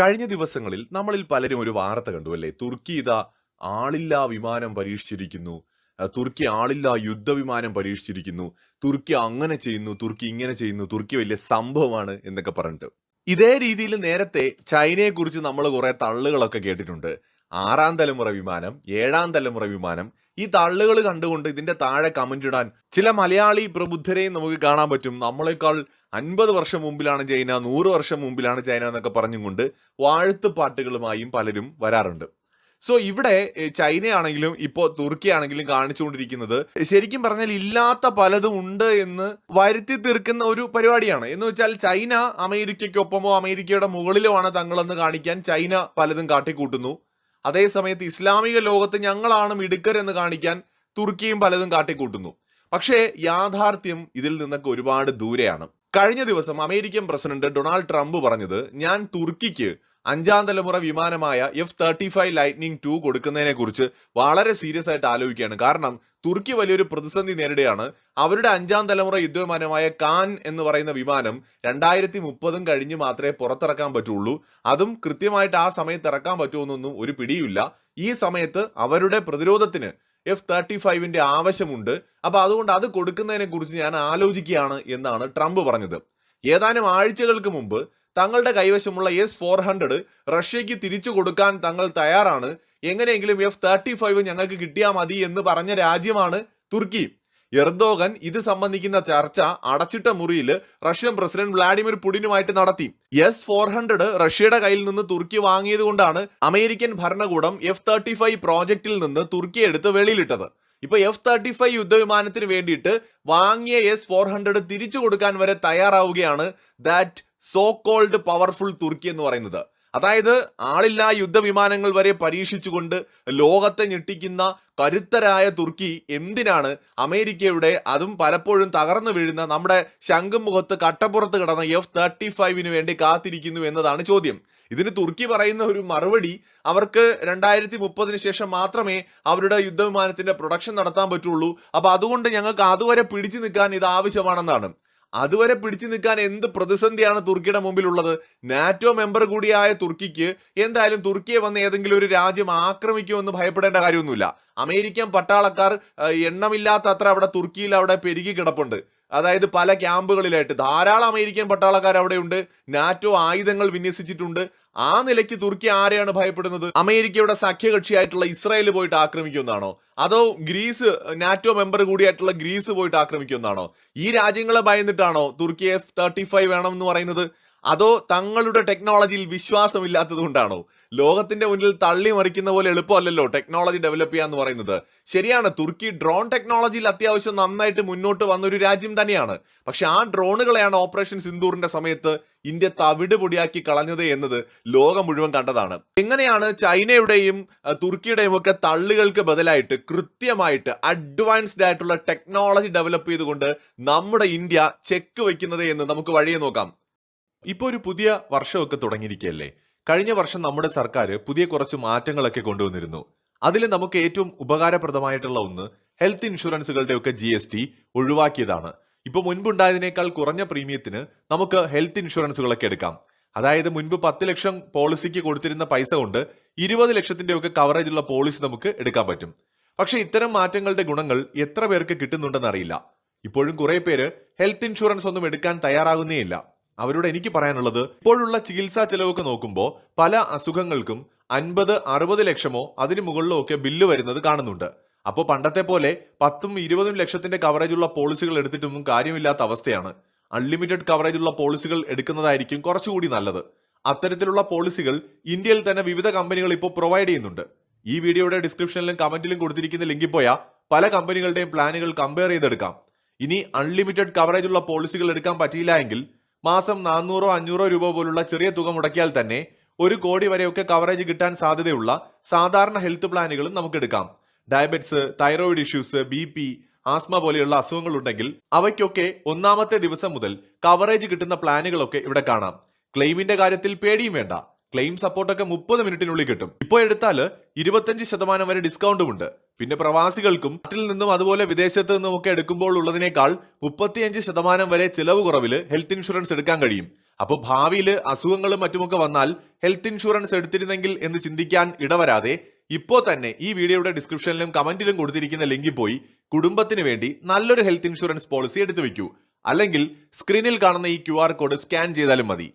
കഴിഞ്ഞ ദിവസങ്ങളിൽ നമ്മളിൽ പലരും ഒരു വാർത്ത കണ്ടു അല്ലേ? തുർക്കി ഇതാ ആളില്ലാ വിമാനം പരീക്ഷിച്ചിരിക്കുന്നു. തുർക്കി ആളില്ലാ യുദ്ധവിമാനം പരീക്ഷിച്ചിരിക്കുന്നു. തുർക്കി അങ്ങനെ ചെയ്യുന്നു തുർക്കി ഇങ്ങനെ ചെയ്യുന്നു തുർക്കി വലിയ സംഭവമാണ് എന്നൊക്കെ പറഞ്ഞിട്ട്. ഇതേ രീതിയിൽ നേരത്തെ ചൈനയെക്കുറിച്ച് നമ്മൾ കുറെ തള്ളുകളൊക്കെ കേട്ടിട്ടുണ്ട്. ആറാം തലമുറ വിമാനം ഏഴാം തലമുറ വിമാനം ഈ തള്ളുകൾ കണ്ടുകൊണ്ട് ഇതിന്റെ താഴെ കമന്റ് ഇടാൻ ചില മലയാളി പ്രബുദ്ധരെയും നമുക്ക് കാണാൻ പറ്റും. നമ്മളെക്കാൾ അൻപത് വർഷം മുമ്പിലാണ് ചൈന നൂറ് വർഷം മുമ്പിലാണ് ചൈന എന്നൊക്കെ പറഞ്ഞുകൊണ്ട് വാഴ്ത്തു പാട്ടുകളുമായും പലരും വരാറുണ്ട്. സോ ഇവിടെ ചൈനയാണെങ്കിലും ഇപ്പോൾ തുർക്കി ആണെങ്കിലും കാണിച്ചുകൊണ്ടിരിക്കുന്നത് ശരിക്കും പറഞ്ഞാൽ ഇല്ലാത്ത പലതും ഉണ്ട് എന്ന് വരുത്തി തീർക്കുന്ന ഒരു പരിപാടിയാണ്. എന്ന് വെച്ചാൽ ചൈന അമേരിക്കയ്ക്കൊപ്പമോ അമേരിക്കയുടെ മുകളിലോ ആണ് തങ്ങളെന്ന് കാണിക്കാൻ ചൈന പലതും കാട്ടിക്കൂട്ടുന്നു. അതേസമയത്ത് ഇസ്ലാമിക ലോകത്ത് ഞങ്ങളാണ് മിടുക്കരെന്ന് കാണിക്കാൻ തുർക്കിയും പലതും കാട്ടിക്കൂട്ടുന്നു. പക്ഷേ യാഥാർത്ഥ്യം ഇതിൽ നിന്നൊക്കെ ഒരുപാട് ദൂരെയാണ്. കഴിഞ്ഞ ദിവസം അമേരിക്കൻ പ്രസിഡന്റ് ഡൊണാൾഡ് ട്രംപ് പറഞ്ഞത് ഞാൻ തുർക്കിക്ക് അഞ്ചാം തലമുറ വിമാനമായ F thirty five lightning two കൊടുക്കുന്നതിനെ കുറിച്ച് വളരെ സീരിയസ് ആയിട്ട് ആലോചിക്കുകയാണ്. കാരണം തുർക്കി വലിയൊരു പ്രതിസന്ധി നേരിടുകയാണ്. അവരുടെ അഞ്ചാം തലമുറ യുദ്ധവിമാനമായ കാൻ എന്ന് പറയുന്ന വിമാനം രണ്ടായിരത്തി മുപ്പതും കഴിഞ്ഞ് മാത്രമേ പുറത്തിറക്കാൻ പറ്റുള്ളൂ. അതും കൃത്യമായിട്ട് ആ സമയത്ത് ഇറക്കാൻ പറ്റുമെന്നൊന്നും ഒരു പിടിയില്ല ഈ സമയത്ത് അവരുടെ പ്രതിരോധത്തിന് എഫ് തേർട്ടി ഫൈവിന്റെ ആവശ്യമുണ്ട്. അപ്പൊ അതുകൊണ്ട് അത് കൊടുക്കുന്നതിനെ കുറിച്ച് ഞാൻ ആലോചിക്കുകയാണ് എന്നാണ് ട്രംപ് പറഞ്ഞത്. ഏതാനും ആഴ്ചകൾക്ക് മുമ്പ് തങ്ങളുടെ കൈവശമുള്ള എസ് ഫോർ ഹൺഡ്രഡ് റഷ്യക്ക് തിരിച്ചു കൊടുക്കാൻ തങ്ങൾ തയ്യാറാണ്. എങ്ങനെയെങ്കിലും എഫ് തേർട്ടി ഫൈവ് ഞങ്ങൾക്ക് കിട്ടിയാൽ മതി എന്ന് പറഞ്ഞ രാജ്യമാണ് തുർക്കി. എർദോഗൻ ഇത് സംബന്ധിക്കുന്ന ചർച്ച അടച്ചിട്ട മുറിയിൽ റഷ്യൻ പ്രസിഡന്റ് വ്ളാഡിമിർ പുടിനുമായിട്ട് നടത്തി. എസ് ഫോർ ഹൺഡ്രഡ് റഷ്യയുടെ കയ്യിൽ നിന്ന് തുർക്കി വാങ്ങിയത് കൊണ്ടാണ് അമേരിക്കൻ ഭരണകൂടം എഫ് തേർട്ടി ഫൈവ് പ്രോജക്റ്റിൽ നിന്ന് തുർക്കി എടുത്ത് വെളിയിലിട്ടത്. ഇപ്പൊ എഫ് തേർട്ടി ഫൈവ് യുദ്ധവിമാനത്തിന് വേണ്ടിയിട്ട് വാങ്ങിയ എസ് ഫോർ ഹൺഡ്രഡ് തിരിച്ചു കൊടുക്കാൻ വരെ തയ്യാറാവുകയാണ്. ദാറ്റ് സോ കോൾഡ് പവർഫുൾ തുർക്കി എന്ന് പറയുന്നത്. അതായത് ആളില്ലാ യുദ്ധവിമാനങ്ങൾ വരെ പരീക്ഷിച്ചുകൊണ്ട് ലോകത്തെ ഞെട്ടിക്കുന്ന കരുത്തരായ തുർക്കി എന്തിനാണ് അമേരിക്കയുടെ അതും പലപ്പോഴും തകർന്നു വീഴുന്ന നമ്മുടെ ശംഖും മുഖത്ത് കട്ടപ്പുറത്ത് കിടന്ന എഫ് തേർട്ടി ഫൈവിന് വേണ്ടി കാത്തിരിക്കുന്നു എന്നതാണ് ചോദ്യം. ഇതിന് തുർക്കി പറയുന്ന ഒരു മറുപടി അവർക്ക് രണ്ടായിരത്തി മുപ്പതിന് ശേഷം മാത്രമേ അവരുടെ യുദ്ധവിമാനത്തിന്റെ പ്രൊഡക്ഷൻ നടത്താൻ പറ്റുള്ളൂ. അപ്പൊ അതുകൊണ്ട് ഞങ്ങൾക്ക് അതുവരെ പിടിച്ചു നിൽക്കാൻ ഇത് ആവശ്യമാണെന്നാണ്. അതുവരെ പിടിച്ചു നിൽക്കാൻ എന്ത് പ്രതിസന്ധിയാണ് തുർക്കിയുടെ മുമ്പിലുള്ളത്? നാറ്റോ മെമ്പർ കൂടിയായ തുർക്കിക്ക് എന്തായാലും തുർക്കിയെ വന്ന് ഏതെങ്കിലും ഒരു രാജ്യം ആക്രമിക്കുമെന്ന് ഭയപ്പെടേണ്ട കാര്യമൊന്നുമില്ല. അമേരിക്കൻ പട്ടാളക്കാർ എണ്ണമില്ലാത്ത അത്ര അവിടെ തുർക്കിയിൽ അവിടെ പെരുകി കിടപ്പുണ്ട്. അതായത് പല ക്യാമ്പുകളിലായിട്ട് ധാരാളം അമേരിക്കൻ പട്ടാളക്കാർ അവിടെയുണ്ട്. നാറ്റോ ആയുധങ്ങൾ വിന്യസിച്ചിട്ടുണ്ട്. ആ നിലയ്ക്ക് തുർക്കി ആരെയാണ് ഭയപ്പെടുന്നത്? അമേരിക്കയുടെ സഖ്യകക്ഷിയായിട്ടുള്ള ഇസ്രായേൽ പോയിട്ട് ആക്രമിക്കുന്നതാണോ അതോ ഗ്രീസ് നാറ്റോ മെമ്പർ കൂടിയായിട്ടുള്ള ഗ്രീസ് പോയിട്ട് ആക്രമിക്കുന്നതാണോ ഈ രാജ്യങ്ങളെ ഭയന്നിട്ടാണോ തുർക്കി എഫ് തേർട്ടി ഫൈവ് വേണം എന്ന് പറയുന്നത്? അതോ തങ്ങളുടെ ടെക്നോളജിയിൽ വിശ്വാസമില്ലാത്തത് കൊണ്ടാണോ? ലോകത്തിന്റെ മുന്നിൽ തള്ളി മറിക്കുന്ന പോലെ എളുപ്പമല്ലല്ലോ ടെക്നോളജി ഡെവലപ്പ് ചെയ്യുക എന്ന് പറയുന്നത്. ശരിയാണ് തുർക്കി ഡ്രോൺ ടെക്നോളജിയിൽ അത്യാവശ്യം നന്നായിട്ട് മുന്നോട്ട് വന്ന ഒരു രാജ്യം തന്നെയാണ്. പക്ഷെ ആ ഡ്രോണുകളെയാണ് ഓപ്പറേഷൻ സിന്ദൂറിന്റെ സമയത്ത് ഇന്ത്യ തവിട് പൊടിയാക്കി കളഞ്ഞത് എന്നത് ലോകം മുഴുവൻ കണ്ടതാണ്. എങ്ങനെയാണ് ചൈനയുടെയും തുർക്കിയുടെയും ഒക്കെ തള്ളുകൾക്ക് ബദലായിട്ട് കൃത്യമായിട്ട് അഡ്വാൻസ്ഡ് ആയിട്ടുള്ള ടെക്നോളജി ഡെവലപ്പ് ചെയ്തുകൊണ്ട് നമ്മുടെ ഇന്ത്യ ചെക്ക് വയ്ക്കുന്നത് എന്ന് നമുക്ക് വഴിയെ നോക്കാം. ഇപ്പോൾ ഒരു പുതിയ വർഷമൊക്കെ തുടങ്ങിയിരിക്കുകയല്ലേ? കഴിഞ്ഞ വർഷം നമ്മുടെ സർക്കാർ പുതിയ കുറച്ച് മാറ്റങ്ങളൊക്കെ കൊണ്ടുവന്നിരുന്നു. അതിൽ നമുക്ക് ഏറ്റവും ഉപകാരപ്രദമായിട്ടുള്ള ഒന്ന് ഹെൽത്ത് ഇൻഷുറൻസുകളുടെ ഒക്കെ ജി എസ് ടി ഒഴിവാക്കിയതാണ്. ഇപ്പൊ മുൻപുണ്ടായതിനേക്കാൾ കുറഞ്ഞ പ്രീമിയത്തിന് നമുക്ക് ഹെൽത്ത് ഇൻഷുറൻസുകളൊക്കെ എടുക്കാം. അതായത് മുൻപ് പത്ത് ലക്ഷം പോളിസിക്ക് കൊടുത്തിരുന്ന പൈസ കൊണ്ട് ഇരുപത് ലക്ഷത്തിന്റെ ഒക്കെ കവറേജ് ഉള്ള പോളിസി നമുക്ക് എടുക്കാൻ പറ്റും. പക്ഷേ ഇത്തരം മാറ്റങ്ങളുടെ ഗുണങ്ങൾ എത്ര പേർക്ക് കിട്ടുന്നുണ്ടെന്ന് അറിയില്ല. ഇപ്പോഴും കുറെ പേര് ഹെൽത്ത് ഇൻഷുറൻസ് ഒന്നും എടുക്കാൻ തയ്യാറാകുന്നേയില്ല. അവരോട് എനിക്ക് പറയാനുള്ളത് ഇപ്പോഴുള്ള ചികിത്സാ ചെലവൊക്കെ നോക്കുമ്പോൾ പല അസുഖങ്ങൾക്കും അൻപത് അറുപത് ലക്ഷമോ അതിന് മുകളിലോ ഒക്കെ ബില്ല് വരുന്നത് കാണുന്നുണ്ട്. അപ്പോൾ പണ്ടത്തെ പോലെ പത്തും ഇരുപതും ലക്ഷത്തിന്റെ കവറേജുള്ള പോളിസികൾ എടുത്തിട്ടൊന്നും കാര്യമില്ലാത്ത അവസ്ഥയാണ്. അൺലിമിറ്റഡ് കവറേജ് ഉള്ള പോളിസികൾ എടുക്കുന്നതായിരിക്കും കുറച്ചുകൂടി നല്ലത്. അത്തരത്തിലുള്ള പോളിസികൾ ഇന്ത്യയിൽ തന്നെ വിവിധ കമ്പനികൾ ഇപ്പോൾ പ്രൊവൈഡ് ചെയ്യുന്നുണ്ട്. ഈ വീഡിയോയുടെ ഡിസ്ക്രിപ്ഷനിലും കമന്റിലും കൊടുത്തിരിക്കുന്ന ലിങ്കിൽ പോയാൽ പല കമ്പനികളുടെയും പ്ലാനുകൾ കമ്പയർ ചെയ്തെടുക്കാം. ഇനി അൺലിമിറ്റഡ് കവറേജ് ഉള്ള പോളിസികൾ എടുക്കാൻ പറ്റിയില്ല എങ്കിൽ മാസം നാനൂറോ അഞ്ഞൂറോ രൂപ പോലുള്ള ചെറിയ തുക മുടക്കിയാൽ തന്നെ ഒരു കോടി വരെയൊക്കെ കവറേജ് കിട്ടാൻ സാധ്യതയുള്ള സാധാരണ ഹെൽത്ത് പ്ലാനുകളും നമുക്ക് എടുക്കാം diabetes thyroid issues B P asthma പോലെയുള്ള അസുഖങ്ങൾ ഉണ്ടെങ്കിൽ അവയ്ക്കൊക്കെ ഒന്നാമത്തെ ദിവസം മുതൽ കവറേജ് കിട്ടുന്ന പ്ലാനുകളൊക്കെ ഇവിടെ കാണാം. ക്ലെയിമിന്റെ കാര്യത്തിൽ പേടിയും വേണ്ട. ക്ലെയിം സപ്പോർട്ടൊക്കെ മുപ്പത് മിനിറ്റിനുള്ളിൽ കിട്ടും. ഇപ്പോൾ എടുത്താൽ ഇരുപത്തഞ്ച് ശതമാനം വരെ ഡിസ്കൗണ്ടും ഉണ്ട്. പിന്നെ പ്രവാസികൾക്കും നാട്ടിൽ നിന്നും അതുപോലെ വിദേശത്ത് നിന്നും ഒക്കെ എടുക്കുമ്പോൾ ഉള്ളതിനേക്കാൾ മുപ്പത്തിയഞ്ച് ശതമാനം വരെ ചിലവ് കുറവിൽ ഹെൽത്ത് ഇൻഷുറൻസ് എടുക്കാൻ കഴിയും. അപ്പോൾ ഭാവിയിൽ അസുഖങ്ങളും മറ്റുമൊക്കെ വന്നാൽ ഹെൽത്ത് ഇൻഷുറൻസ് എടുത്തിരുന്നെങ്കിൽ എന്ന് ചിന്തിക്കാൻ ഇടവരാതെ ഇപ്പോൾ തന്നെ ഈ വീഡിയോയുടെ ഡിസ്ക്രിപ്ഷനിലും കമന്റിലും കൊടുത്തിരിക്കുന്ന ലിങ്കിൽ പോയി കുടുംബത്തിന് വേണ്ടി നല്ലൊരു ഹെൽത്ത് ഇൻഷുറൻസ് പോളിസി എടുത്തു വെക്കൂ. അല്ലെങ്കിൽ സ്ക്രീനിൽ കാണുന്ന ഈ ക്യു ആർ കോഡ് സ്കാൻ ചെയ്താലും മതി.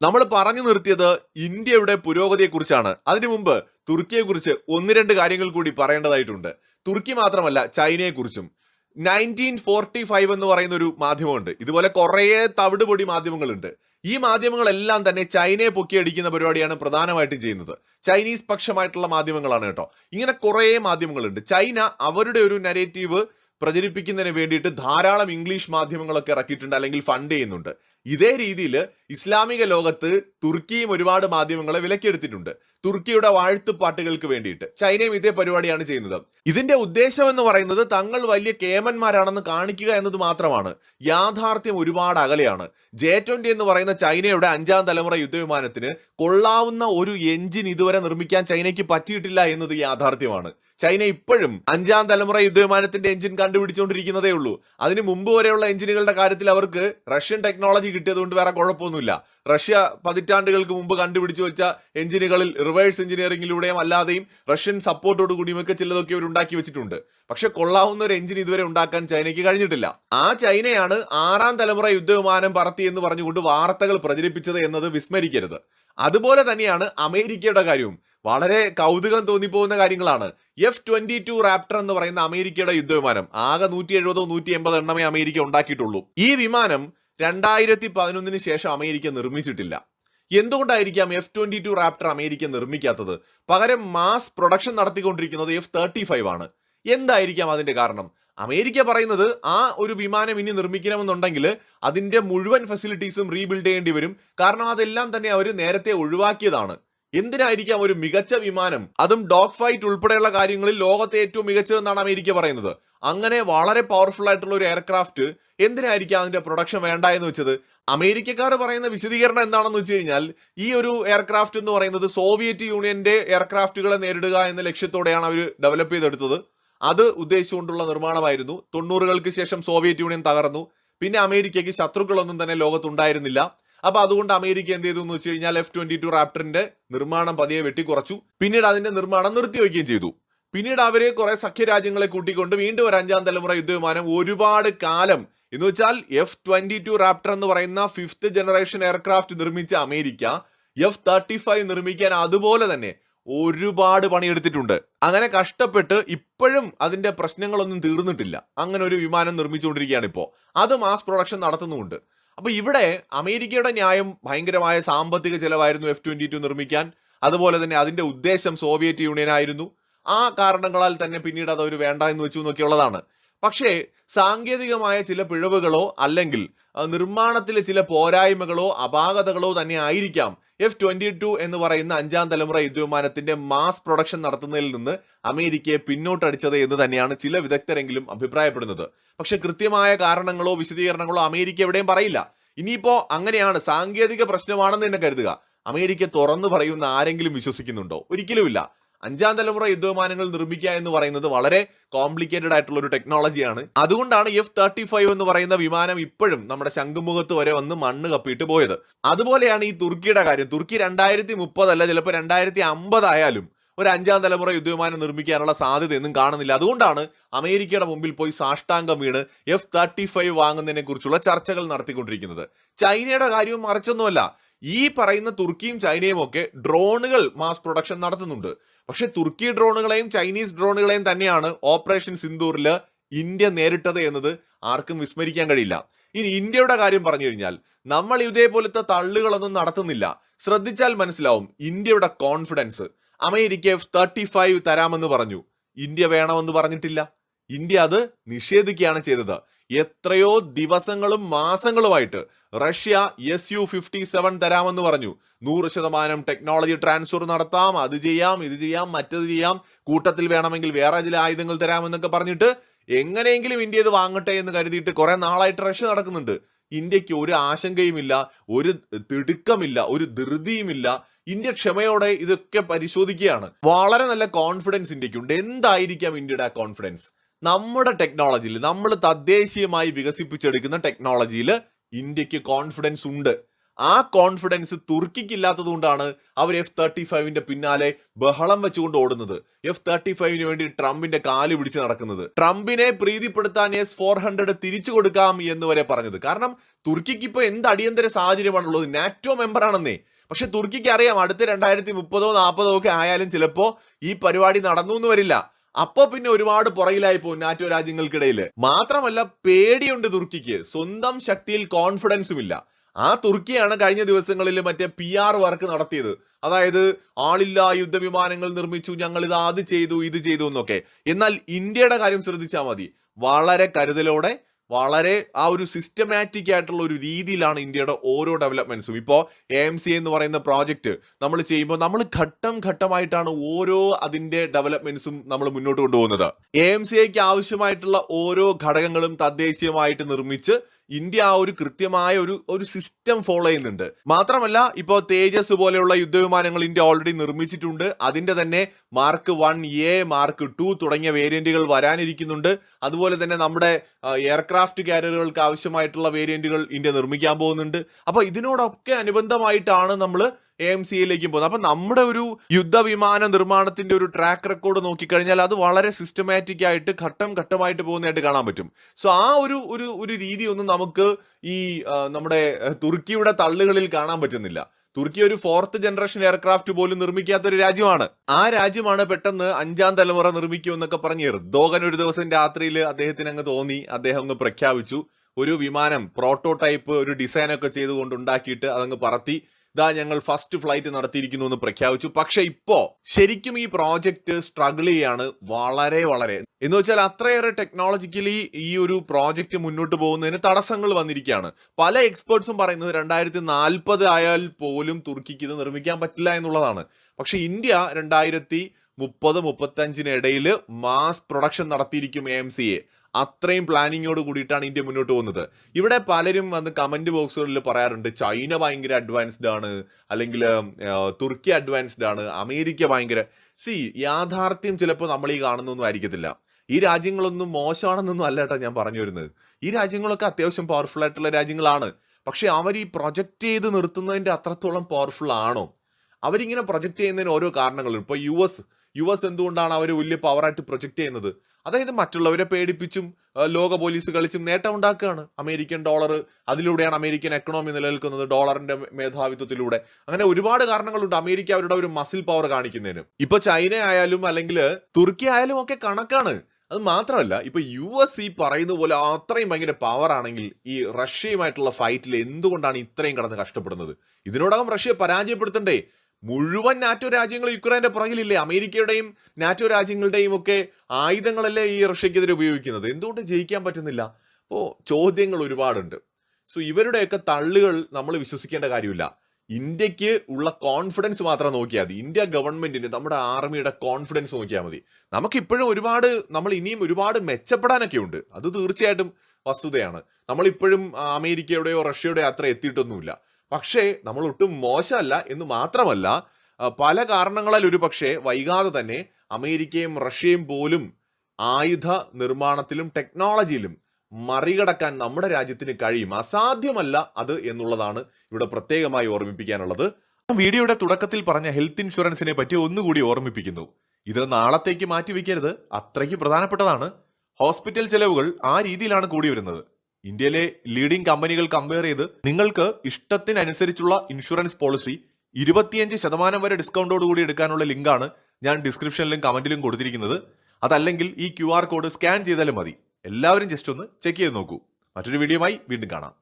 നമ്മൾ പറഞ്ഞു നിർത്തിയത് ഇന്ത്യയുടെ പുരോഗതിയെക്കുറിച്ചാണ്. അതിനു മുമ്പ് തുർക്കിയെക്കുറിച്ച് ഒന്ന് രണ്ട് കാര്യങ്ങൾ കൂടി പറയേണ്ടതായിട്ടുണ്ട്. തുർക്കി മാത്രമല്ല ചൈനയെക്കുറിച്ചും. നയന്റീൻ ഫോർട്ടി ഫൈവ് എന്ന് പറയുന്ന ഒരു മാധ്യമമുണ്ട്. ഇതുപോലെ കുറേ തവിടുപൊടി മാധ്യമങ്ങളുണ്ട്. ഈ മാധ്യമങ്ങളെല്ലാം തന്നെ ചൈനയെ പൊക്കിയടിക്കുന്ന പരിപാടിയാണ് പ്രധാനമായിട്ടും ചെയ്യുന്നത്. ചൈനീസ് പക്ഷമായിട്ടുള്ള മാധ്യമങ്ങളാണ് കേട്ടോ. ഇങ്ങനെ കുറേ മാധ്യമങ്ങളുണ്ട്. ചൈന അവരുടെ ഒരു നരേറ്റീവ് പ്രചരിപ്പിക്കുന്നതിന് വേണ്ടിയിട്ട് ധാരാളം ഇംഗ്ലീഷ് മാധ്യമങ്ങളൊക്കെ ഇറക്കിയിട്ടുണ്ട് അല്ലെങ്കിൽ ഫണ്ട് ചെയ്യുന്നുണ്ട്. ഇതേ രീതിയിൽ ഇസ്ലാമിക ലോകത്ത് തുർക്കിയും ഒരുപാട് മാധ്യമങ്ങളെ വിലക്കിയെടുത്തിട്ടുണ്ട്. തുർക്കിയുടെ വാഴ്ത്തുപാട്ടുകൾക്ക് വേണ്ടിയിട്ട്. ചൈനയും ഇതേ പരിപാടിയാണ് ചെയ്യുന്നത്. ഇതിന്റെ ഉദ്ദേശം എന്ന് പറയുന്നത് തങ്ങൾ വലിയ കേമന്മാരാണെന്ന് കാണിക്കുക എന്നത് മാത്രമാണ്. യാഥാർത്ഥ്യം ഒരുപാട് അകലെയാണ്. ജെ ട്വന്റി എന്ന് പറയുന്ന ചൈനയുടെ അഞ്ചാം തലമുറ യുദ്ധവിമാനത്തിന് കൊള്ളാവുന്ന ഒരു എഞ്ചിൻ ഇതുവരെ നിർമ്മിക്കാൻ ചൈനയ്ക്ക് പറ്റിയിട്ടില്ല എന്നത് യാഥാർത്ഥ്യമാണ്. ചൈന ഇപ്പോഴും അഞ്ചാം തലമുറ യുദ്ധവിമാനത്തിന്റെ എഞ്ചിൻ കണ്ടുപിടിച്ചുകൊണ്ടിരിക്കുന്നതേ ഉള്ളൂ. അതിന് മുമ്പ് വരെയുള്ള എഞ്ചിനുകളുടെ കാര്യത്തിൽ അവർക്ക് റഷ്യൻ ടെക്നോളജി കിട്ടിയതുകൊണ്ട് വേറെ കുഴപ്പമൊന്നുമില്ല. റഷ്യ പതിറ്റാണ്ടുകൾക്ക് മുമ്പ് കണ്ടുപിടിച്ചു വെച്ച എഞ്ചിനുകളിൽ റിവേഴ്സ് എഞ്ചിനീയറിംഗിലൂടെയും അല്ലാതെയും റഷ്യൻ സപ്പോർട്ടോട് കൂടിയും ഒക്കെ ചിലതൊക്കെ അവർ ഉണ്ടാക്കി വെച്ചിട്ടുണ്ട്. പക്ഷെ കൊള്ളാവുന്ന ഒരു എഞ്ചിൻ ഇതുവരെ ഉണ്ടാക്കാൻ ചൈനയ്ക്ക് കഴിഞ്ഞിട്ടില്ല. ആ ചൈനയാണ് ആറാം തലമുറ യുദ്ധവിമാനം പറത്തി എന്ന് പറഞ്ഞുകൊണ്ട് വാർത്തകൾ പ്രചരിപ്പിച്ചത് എന്നത് വിസ്മരിക്കരുത്. അതുപോലെ തന്നെയാണ് അമേരിക്കയുടെ കാര്യവും. വളരെ കൗതുകം തോന്നിപ്പോകുന്ന കാര്യങ്ങളാണ്. എഫ് ട്വന്റി ടു റാപ്റ്റർ എന്ന് പറയുന്ന അമേരിക്കയുടെ യുദ്ധവിമാനം. ആകെ നൂറ്റി എഴുപതോ നൂറ്റി എൺപത് എണ്ണമേ അമേരിക്ക ഉണ്ടാക്കിയിട്ടുള്ളൂ. ഈ വിമാനം രണ്ടായിരത്തി പതിനൊന്നിന് ശേഷം അമേരിക്ക നിർമ്മിച്ചിട്ടില്ല. എന്തുകൊണ്ടായിരിക്കാം F twenty two Raptor America നിർമ്മിക്കാത്തത്? പകരം മാസ് പ്രൊഡക്ഷൻ നടത്തിക്കൊണ്ടിരിക്കുന്നത് എഫ് തേർട്ടി ഫൈവ് ആണ്. എന്തായിരിക്കാം അതിന്റെ കാരണം? അമേരിക്ക പറയുന്നത് ആ ഒരു വിമാനം ഇനി നിർമ്മിക്കണമെന്നുണ്ടെങ്കിൽ അതിന്റെ മുഴുവൻ ഫെസിലിറ്റീസും റീബിൽഡ് ചെയ്യേണ്ടി വരും. കാരണം അതെല്ലാം തന്നെ അവർ നേരത്തെ ഒഴിവാക്കിയതാണ്. എന്തിനായിരിക്കാം ഒരു മികച്ച വിമാനം? അതും ഡോഗ് ഫൈറ്റ് ഉൾപ്പെടെയുള്ള കാര്യങ്ങളിൽ ലോകത്തെ ഏറ്റവും മികച്ചതെന്നാണ് അമേരിക്ക പറയുന്നത്. അങ്ങനെ വളരെ പവർഫുൾ ആയിട്ടുള്ള ഒരു എയർക്രാഫ്റ്റ് എന്തിനായിരിക്കാം അതിന്റെ പ്രൊഡക്ഷൻ വേണ്ട എന്ന് വെച്ചത്? അമേരിക്കക്കാർ പറയുന്ന വിശദീകരണം എന്താണെന്ന് വെച്ച് കഴിഞ്ഞാൽ ഈ ഒരു എയർക്രാഫ്റ്റ് എന്ന് പറയുന്നത് സോവിയറ്റ് യൂണിയന്റെ എയർക്രാഫ്റ്റുകളെ നേരിടുക എന്ന ലക്ഷ്യത്തോടെയാണ് അവർ ഡെവലപ്പ് ചെയ്തെടുത്തത്. അത് ഉദ്ദേശിച്ചുകൊണ്ടുള്ള നിർമ്മാണമായിരുന്നു. തൊണ്ണൂറുകൾക്ക് ശേഷം സോവിയറ്റ് യൂണിയൻ തകർന്നു. പിന്നെ അമേരിക്കയ്ക്ക് ശത്രുക്കളൊന്നും തന്നെ ലോകത്തുണ്ടായിരുന്നില്ല. അപ്പൊ അതുകൊണ്ട് അമേരിക്ക എന്ത് ചെയ്തു എന്ന് വെച്ച് കഴിഞ്ഞാൽ എഫ് ട്വന്റി ടു റാപ്റ്ററിന്റെ നിർമ്മാണം പതിയെ വെട്ടിക്കുറച്ചു. പിന്നീട് അതിന്റെ നിർമ്മാണം നിർത്തിവെക്കുകയും ചെയ്തു. പിന്നീട് അവരെ കുറെ സഖ്യരാജ്യങ്ങളെ കൂട്ടിക്കൊണ്ട് വീണ്ടും ഒരു അഞ്ചാം തലമുറ യുദ്ധവിമാനം ഒരുപാട് കാലം എന്ന് വെച്ചാൽ എഫ് ട്വന്റി ടു റാപ്റ്റർ എന്ന് പറയുന്ന ഫിഫ്ത് ജനറേഷൻ എയർക്രാഫ്റ്റ് നിർമ്മിച്ച അമേരിക്ക എഫ് തേർട്ടി ഫൈവ് നിർമ്മിക്കാൻ അതുപോലെ തന്നെ ഒരുപാട് പണിയെടുത്തിട്ടുണ്ട്. അങ്ങനെ കഷ്ടപ്പെട്ട് ഇപ്പോഴും അതിന്റെ പ്രശ്നങ്ങളൊന്നും തീർന്നിട്ടില്ല. അങ്ങനെ ഒരു വിമാനം നിർമ്മിച്ചുകൊണ്ടിരിക്കുകയാണ് ഇപ്പോൾ. അത് മാസ് പ്രൊഡക്ഷൻ നടത്തുന്നുമുണ്ട്. അപ്പൊ ഇവിടെ അമേരിക്കയുടെ ന്യായം ഭയങ്കരമായ സാമ്പത്തിക ചെലവായിരുന്നു എഫ് ട്വന്റി ടു നിർമ്മിക്കാൻ. അതുപോലെ തന്നെ അതിന്റെ ഉദ്ദേശം സോവിയറ്റ് യൂണിയൻ ആയിരുന്നു. ആ കാരണങ്ങളാൽ തന്നെ പിന്നീട് അത് അവർ വേണ്ട എന്ന് വെച്ചു എന്നൊക്കെയുള്ളതാണ് പക്ഷേ സാങ്കേതികമായ ചില പിഴവുകളോ അല്ലെങ്കിൽ നിർമ്മാണത്തിലെ ചില പോരായ്മകളോ അപാകതകളോ തന്നെ ആയിരിക്കാം. എഫ് ട്വന്റി ടു എന്ന് പറയുന്ന അഞ്ചാം തലമുറ യുദ്ധവിമാനത്തിന്റെ മാസ് പ്രൊഡക്ഷൻ നടത്തുന്നതിൽ നിന്ന് അമേരിക്കയെ പിന്നോട്ടടിച്ചത് എന്ന് തന്നെയാണ് ചില വിദഗ്ധരെങ്കിലും അഭിപ്രായപ്പെടുന്നത്. പക്ഷെ കൃത്യമായ കാരണങ്ങളോ വിശദീകരണങ്ങളോ അമേരിക്ക എവിടെയും പറയില്ല. ഇനിയിപ്പോ അങ്ങനെയാണ് സാങ്കേതിക പ്രശ്നമാണെന്ന് തന്നെ കരുതുക. അമേരിക്ക തുറന്നു പറയുന്ന ആരെങ്കിലും വിശ്വസിക്കുന്നുണ്ടോ? ഒരിക്കലുമില്ല. അഞ്ചാം തലമുറ യുദ്ധവിമാനങ്ങൾ നിർമ്മിക്കുക എന്ന് പറയുന്നത് വളരെ കോംപ്ലിക്കേറ്റഡ് ആയിട്ടുള്ള ഒരു ടെക്നോളജിയാണ് അതുകൊണ്ടാണ് എഫ് തേർട്ടി ഫൈവ് എന്ന് പറയുന്ന വിമാനം ഇപ്പോഴും നമ്മുടെ ശംഖുമുഖത്ത് വരെ വന്ന് മണ്ണ് കപ്പിയിട്ട് പോയത്. അതുപോലെയാണ് ഈ തുർക്കിയുടെ കാര്യം. തുർക്കി രണ്ടായിരത്തി മുപ്പതല്ല ചിലപ്പോൾ രണ്ടായിരത്തി അമ്പതായാലും ഒരു അഞ്ചാം തലമുറ യുദ്ധവിമാനം നിർമ്മിക്കാനുള്ള സാധ്യതയൊന്നും കാണുന്നില്ല. അതുകൊണ്ടാണ് അമേരിക്കയുടെ മുമ്പിൽ പോയി സാഷ്ടാംഗം വീണ് എഫ് തേർട്ടി ഫൈവ് വാങ്ങുന്നതിനെ കുറിച്ചുള്ള ചർച്ചകൾ നടത്തിക്കൊണ്ടിരിക്കുന്നത്. ചൈനയുടെ കാര്യവും മറിച്ചൊന്നുമല്ല. ഈ പറയുന്ന തുർക്കിയും ചൈനയും ഒക്കെ ഡ്രോണുകൾ മാസ് പ്രൊഡക്ഷൻ നടത്തുന്നുണ്ട്. പക്ഷെ തുർക്കി ഡ്രോണുകളെയും ചൈനീസ് ഡ്രോണുകളെയും തന്നെയാണ് ഓപ്പറേഷൻ സിന്ദൂറിൽ ഇന്ത്യ നേരിട്ടത് എന്നത് ആർക്കും വിസ്മരിക്കാൻ കഴിയില്ല. ഇനി ഇന്ത്യയുടെ കാര്യം പറഞ്ഞു കഴിഞ്ഞാൽ നമ്മൾ ഇതേപോലത്തെ തള്ളുകളൊന്നും നടത്തുന്നില്ല. ശ്രദ്ധിച്ചാൽ മനസ്സിലാവും ഇന്ത്യയുടെ confidence America F thirty five തരാമെന്ന് പറഞ്ഞു. ഇന്ത്യ വേണമെന്ന് പറഞ്ഞിട്ടില്ല. ഇന്ത്യ അത് നിഷേധിക്കുകയാണ് ചെയ്തത്. എത്രയോ ദിവസങ്ങളും മാസങ്ങളുമായിട്ട് Russia S U fifty seven തരാമെന്ന് പറഞ്ഞു. നൂറ് ശതമാനം ടെക്നോളജി ട്രാൻസ്ഫർ നടത്താം അത് ചെയ്യാം ഇത് ചെയ്യാം മറ്റത് ചെയ്യാം കൂട്ടത്തിൽ വേണമെങ്കിൽ വേറെ ചില ആയുധങ്ങൾ തരാമെന്നൊക്കെ പറഞ്ഞിട്ട് എങ്ങനെയെങ്കിലും ഇന്ത്യ ഇത് വാങ്ങട്ടെ എന്ന് കരുതിയിട്ട് കുറെ നാളായിട്ട് റഷ്യ നടക്കുന്നുണ്ട്. ഇന്ത്യയ്ക്ക് ഒരു ആശങ്കയുമില്ല ഒരു തിടുക്കമില്ല ഒരു ധൃതിയുമില്ല. ഇന്ത്യ ക്ഷമയോടെ ഇതൊക്കെ പരിശോധിക്കുകയാണ്. വളരെ നല്ല കോൺഫിഡൻസ് ഇന്ത്യക്കുണ്ട് എന്തായിരിക്കാം ഇന്ത്യയുടെ ആ കോൺഫിഡൻസ് നമ്മുടെ ടെക്നോളജിയിൽ നമ്മൾ തദ്ദേശീയമായി വികസിപ്പിച്ചെടുക്കുന്ന ടെക്നോളജിയിൽ ഇന്ത്യയ്ക്ക് കോൺഫിഡൻസ് ഉണ്ട്. ആ കോൺഫിഡൻസ് തുർക്കിക്ക് ഇല്ലാത്തത് കൊണ്ടാണ് അവർ എഫ് തേർട്ടി ഫൈവിന്റെ പിന്നാലെ ബഹളം വെച്ചുകൊണ്ട് ഓടുന്നത്. എഫ് തേർട്ടി ഫൈവിന് വേണ്ടി ട്രംപിന്റെ കാൽ പിടിച്ച് നടക്കുന്നത്. ട്രംപിനെ പ്രീതിപ്പെടുത്താൻ എസ് ഫോർ ഹൺഡ്രഡ് തിരിച്ചു കൊടുക്കാം എന്ന് വരെ പറഞ്ഞത്. കാരണം തുർക്കിക്ക് ഇപ്പൊ എന്ത് അടിയന്തര സാഹചര്യമാണുള്ളത്? നാറ്റോ മെമ്പർ ആണെന്നേ പക്ഷെ തുർക്കിക്ക് അറിയാം അടുത്ത രണ്ടായിരത്തി മുപ്പതോ നാൽപ്പതോ ഒക്കെ ആയാലും ചിലപ്പോ ഈ പരിപാടി നടന്നു എന്ന് വരില്ല. അപ്പൊ പിന്നെ ഒരുപാട് പുറകിലായി പോകും നാറ്റോ രാജ്യങ്ങൾക്കിടയിൽ മാത്രമല്ല പേടിയുണ്ട് തുർക്കിക്ക്. സ്വന്തം ശക്തിയിൽ കോൺഫിഡൻസും ഇല്ല ആ തുർക്കിയാണ് കഴിഞ്ഞ ദിവസങ്ങളിൽ മറ്റേ പി ആർ വർക്ക് നടത്തിയത്. അതായത് ആളില്ലാ യുദ്ധവിമാനങ്ങൾ നിർമ്മിച്ചു ഞങ്ങൾ ഇത് അത് ചെയ്തു ഇത് ചെയ്തു എന്നൊക്കെ. എന്നാൽ ഇന്ത്യയുടെ കാര്യം ശ്രദ്ധിച്ചാൽ മതി. വളരെ കരുതലോടെ വളരെ ആ ഒരു സിസ്റ്റമാറ്റിക് ആയിട്ടുള്ള ഒരു രീതിയിലാണ് ഇന്ത്യയുടെ ഓരോ ഡെവലപ്മെന്റ്സും ഇപ്പോൾ എ എം സി എന്ന് പറയുന്ന പ്രോജക്റ്റ് നമ്മൾ ചെയ്യുമ്പോൾ നമ്മൾ ഘട്ടം ഘട്ടമായിട്ടാണ് ഓരോ അതിന്റെ ഡെവലപ്മെന്റ്സും നമ്മൾ മുന്നോട്ട് കൊണ്ടുപോകുന്നത്. എ എം സി ഐക്ക് ആവശ്യമായിട്ടുള്ള ഓരോ ഘടകങ്ങളും തദ്ദേശീയമായിട്ട് നിർമ്മിച്ച് ഇന്ത്യ ആ ഒരു കൃത്യമായ ഒരു ഒരു സിസ്റ്റം ഫോളോ ചെയ്യുന്നുണ്ട്. മാത്രമല്ല ഇപ്പോൾ തേജസ് പോലെയുള്ള യുദ്ധവിമാനങ്ങൾ ഇന്ത്യ ഓൾറെഡി നിർമ്മിച്ചിട്ടുണ്ട്. അതിന്റെ തന്നെ mark one A mark two തുടങ്ങിയ വേരിയന്റുകൾ വരാനിരിക്കുന്നുണ്ട്. അതുപോലെ തന്നെ നമ്മുടെ എയർക്രാഫ്റ്റ് കാരിയറുകൾക്ക് ആവശ്യമായിട്ടുള്ള വേരിയന്റുകൾ ഇന്ത്യ നിർമ്മിക്കാൻ പോകുന്നുണ്ട്. അപ്പൊ ഇതിനോടൊക്കെ അനുബന്ധമായിട്ടാണ് നമ്മൾ എ എം സിയിലേക്കും പോകുന്നത്. അപ്പൊ നമ്മുടെ ഒരു യുദ്ധവിമാന നിർമ്മാണത്തിന്റെ ഒരു ട്രാക്ക് റെക്കോർഡ് നോക്കിക്കഴിഞ്ഞാൽ അത് വളരെ സിസ്റ്റമാറ്റിക് ആയിട്ട് ഘട്ടം ഘട്ടമായിട്ട് പോകുന്നതായിട്ട് കാണാൻ പറ്റും. സോ ആ ഒരു ഒരു ഒരു രീതി ഒന്നും നമുക്ക് ഈ നമ്മുടെ തുർക്കിയുടെ തള്ളുകളിൽ കാണാൻ പറ്റുന്നില്ല. തുർക്കി ഒരു ഫോർത്ത് ജനറേഷൻ എയർക്രാഫ്റ്റ് പോലും നിർമ്മിക്കാത്ത ഒരു രാജ്യമാണ്. ആ രാജ്യമാണ് പെട്ടെന്ന് അഞ്ചാം തലമുറ നിർമ്മിക്കൂ എന്നൊക്കെ പറഞ്ഞ് ദോഗൻ ഒരു ദിവസം രാത്രിയിൽ അദ്ദേഹത്തിന് അങ്ങ് തോന്നി. അദ്ദേഹം അങ്ങ് പ്രഖ്യാപിച്ചു. ഒരു വിമാനം പ്രോട്ടോടൈപ്പ് ഒരു ഡിസൈനൊക്കെ ചെയ്തുകൊണ്ട് ഉണ്ടാക്കിയിട്ട് അതങ്ങ് പറത്തി. ഇതാ ഞങ്ങൾ ഫസ്റ്റ് ഫ്ലൈറ്റ് നടത്തിയിരിക്കുന്നു എന്ന് പ്രഖ്യാപിച്ചു. പക്ഷെ ഇപ്പോ ശരിക്കും ഈ പ്രോജക്റ്റ് സ്ട്രഗിൾ ചെയ്യാണ് വളരെ വളരെ. എന്ന് വെച്ചാൽ അത്രയേറെ ടെക്നോളജിക്കലി ഈ ഒരു പ്രോജക്റ്റ് മുന്നോട്ട് പോകുന്നതിന് തടസ്സങ്ങൾ വന്നിരിക്കുകയാണ്. പല എക്സ്പേർട്സും പറയുന്നത് രണ്ടായിരത്തി നാൽപ്പത് ആയാൽ പോലും തുർക്കിക്ക് ഇത് നിർമ്മിക്കാൻ പറ്റില്ല എന്നുള്ളതാണ്. പക്ഷെ ഇന്ത്യ രണ്ടായിരത്തി മുപ്പത് മുപ്പത്തഞ്ചിനിടയിൽ മാസ് പ്രൊഡക്ഷൻ നടത്തിയിരിക്കും എ എം സി എ അത്രയും പ്ലാനിങ്ങോട് കൂടിയിട്ടാണ് ഇന്ത്യ മുന്നോട്ട് പോകുന്നത്. ഇവിടെ പലരും വന്ന് കമന്റ് ബോക്സുകളിൽ പറയാറുണ്ട് ചൈന ഭയങ്കര അഡ്വാൻസ്ഡ് ആണ് അല്ലെങ്കിൽ തുർക്കി അഡ്വാൻസ്ഡ് ആണ് അമേരിക്ക ഭയങ്കര സി യാഥാർത്ഥ്യം ചിലപ്പോൾ നമ്മൾ ഈ കാണുന്നൊന്നും ആയിരിക്കത്തില്ല. ഈ രാജ്യങ്ങളൊന്നും മോശമാണെന്നൊന്നും അല്ല കേട്ടോ ഞാൻ പറഞ്ഞു വരുന്നത്. ഈ രാജ്യങ്ങളൊക്കെ അത്യാവശ്യം പവർഫുൾ ആയിട്ടുള്ള രാജ്യങ്ങളാണ്. പക്ഷെ അവർ ഈ പ്രൊജക്റ്റ് ചെയ്ത് നിർത്തുന്നതിന്റെ അത്രത്തോളം പവർഫുൾ ആണോ? അവരിങ്ങനെ പ്രൊജക്റ്റ് ചെയ്യുന്നതിന് ഓരോ കാരണങ്ങളുണ്ട്. ഇപ്പോൾ യു എസ് യു എസ് എന്തുകൊണ്ടാണ് അവർ വലിയ പവറായിട്ട് പ്രൊജക്റ്റ് ചെയ്യുന്നത്? അതായത് മറ്റുള്ളവരെ പേടിപ്പിച്ചും ലോക പോലീസ് കളിച്ചും നേട്ടം ഉണ്ടാക്കുകയാണ് അമേരിക്കൻ ഡോളർ അതിലൂടെയാണ് അമേരിക്കൻ എക്കണോമി നിലനിൽക്കുന്നത് ഡോളറിന്റെ മേധാവിത്വത്തിലൂടെ. അങ്ങനെ ഒരുപാട് കാരണങ്ങളുണ്ട് അമേരിക്ക അവരുടെ ഒരു മസിൽ പവർ കാണിക്കുന്നതിന്. ഇപ്പൊ ചൈന ആയാലും അല്ലെങ്കിൽ തുർക്കി ആയാലും ഒക്കെ കണക്കാണ്. അത് മാത്രമല്ല ഇപ്പൊ യു എസ് ഈ പറയുന്ന പോലെ അത്രയും ഭയങ്കര പവർ ആണെങ്കിൽ ഈ റഷ്യയുമായിട്ടുള്ള ഫൈറ്റിൽ എന്തുകൊണ്ടാണ് ഇത്രയും കടന്ന് കഷ്ടപ്പെടുന്നത്? ഇതിനോടകം റഷ്യ പരാജയപ്പെടുത്തണ്ടേ. മുഴുവൻ നാറ്റോ രാജ്യങ്ങൾ യുക്രൈന്റെ പുറകിലില്ലേ? അമേരിക്കയുടെയും നാറ്റോ രാജ്യങ്ങളുടെയും ഒക്കെ ആയുധങ്ങളല്ലേ ഈ റഷ്യക്കെതിരെ ഉപയോഗിക്കുന്നത്? എന്തുകൊണ്ട് ജയിക്കാൻ പറ്റുന്നില്ല? അപ്പോൾ ചോദ്യങ്ങൾ ഒരുപാടുണ്ട്. സോ ഇവരുടെയൊക്കെ തള്ളുകൾ നമ്മൾ വിശ്വസിക്കേണ്ട കാര്യമില്ല. ഇന്ത്യയ്ക്ക് ഉള്ള കോൺഫിഡൻസ് മാത്രം നോക്കിയാൽ മതി. ഇന്ത്യ ഗവൺമെന്റിന് നമ്മുടെ ആർമിയുടെ കോൺഫിഡൻസ് നോക്കിയാൽ മതി. നമുക്ക് ഇപ്പോഴും ഒരുപാട് നമ്മൾ ഇനിയും ഒരുപാട് മെച്ചപ്പെടാനൊക്കെ ഉണ്ട്. അത് തീർച്ചയായിട്ടും വസ്തുതയാണ്. നമ്മളിപ്പോഴും അമേരിക്കയുടെയോ റഷ്യയുടെയോ അത്ര എത്തിയിട്ടൊന്നുമില്ല. പക്ഷേ നമ്മൾ ഒട്ടും മോശമല്ല എന്ന് മാത്രമല്ല പല കാരണങ്ങളാൽ ഒരു പക്ഷേ വൈകാതെ തന്നെ അമേരിക്കയും റഷ്യയും പോലും ആയുധ നിർമ്മാണത്തിലും ടെക്നോളജിയിലും മറികടക്കാൻ നമ്മുടെ രാജ്യത്തിന് കഴിയും. അസാധ്യമല്ല അത് എന്നുള്ളതാണ് ഇവിടെ പ്രത്യേകമായി ഓർമ്മിപ്പിക്കാനുള്ളത്. വീഡിയോയുടെ തുടക്കത്തിൽ പറഞ്ഞ ഹെൽത്ത് ഇൻഷുറൻസിനെ പറ്റി ഒന്നുകൂടി ഓർമ്മിപ്പിക്കുന്നു. ഇത് നാളത്തേക്ക് മാറ്റിവെക്കരുത്. അത്രയ്ക്ക് പ്രധാനപ്പെട്ടതാണ്. ഹോസ്പിറ്റൽ ചെലവുകൾ ആ രീതിയിലാണ് കൂടി വരുന്നത് ഇന്ത്യയിലെ ലീഡിംഗ് കമ്പനികൾ കമ്പയർ ചെയ്ത് നിങ്ങൾക്ക് ഇഷ്ടത്തിനനുസരിച്ചുള്ള ഇൻഷുറൻസ് പോളിസി ഇരുപത്തിയഞ്ച് ശതമാനം വരെ ഡിസ്കൗണ്ടോട് കൂടി എടുക്കാനുള്ള ലിങ്കാണ് ഞാൻ ഡിസ്ക്രിപ്ഷനിലും കമന്റിലും കൊടുത്തിരിക്കുന്നത്. അതല്ലെങ്കിൽ ഈ ക്യു കോഡ് സ്കാൻ ചെയ്താലും മതി. എല്ലാവരും ജസ്റ്റ് ഒന്ന് ചെക്ക് ചെയ്ത് നോക്കൂ. മറ്റൊരു വീഡിയോയുമായി വീണ്ടും കാണാം.